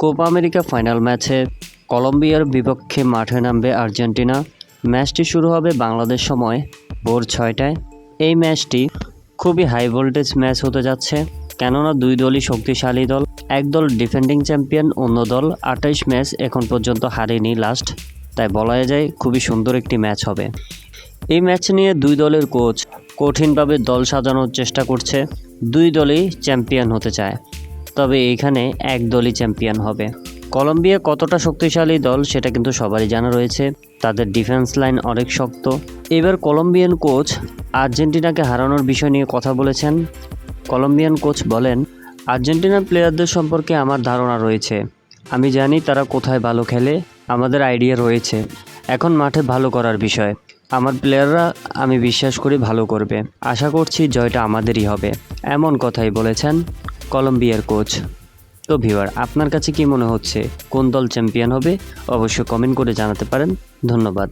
Copa America final ম্যাচে কলম্বিয়ার বিপক্ষে মাঠে নামবে আর্জেন্টিনা। ম্যাচটি শুরু হবে বাংলাদেশ সময় ভোর ছয়টায়। এই ম্যাচটি খুবই হাই ভোল্টেজ ম্যাচ হতে যাচ্ছে, কেননা দুই দলই শক্তিশালী দল। এক দল ডিফেন্ডিং চ্যাম্পিয়ন অন্য দল আঠাইশ ম্যাচ এখন পর্যন্ত হারেনি লাস্ট তাই বলা যায় খুবই সুন্দর একটি ম্যাচ হবে। এই ম্যাচ নিয়ে দুই দলের কোচ কঠিনভাবে দল সাজানোর চেষ্টা করছে, দুই দলই চ্যাম্পিয়ন হতে চায়। তবে এইখানে এক দলই চ্যাম্পিয়ন হবে। কলম্বিয়া কতটা শক্তিশালী দল সেটা কিন্তু সবারই জানা রয়েছে। তাদের ডিফেন্স লাইন অনেক শক্ত। এবার কলম্বিয়ান কোচ আর্জেন্টিনাকে হারানোর বিষয় নিয়ে কথা বলেছেন। কলম্বিয়ান কোচ বলেন, আর্জেন্টিনার প্লেয়ারদের সম্পর্কে আমার ধারণা রয়েছে। আমি জানি তারা কোথায় ভালো খেলে, আমাদের আইডিয়া রয়েছে। এখন মাঠে ভালো করার বিষয়। আমার প্লেয়াররা আমি বিশ্বাস করি ভালো করবে। আশা করছি জয়টা আমাদেরই হবে। এমন কথাই বলেছেন কলম্বিয়ার কোচ। তো ভিউয়ার, আপনার কাছে কি মনে হচ্ছে? কোন দল চ্যাম্পিয়ন হবে? অবশ্যই কমেন্ট করে জানাতে পারেন। ধন্যবাদ।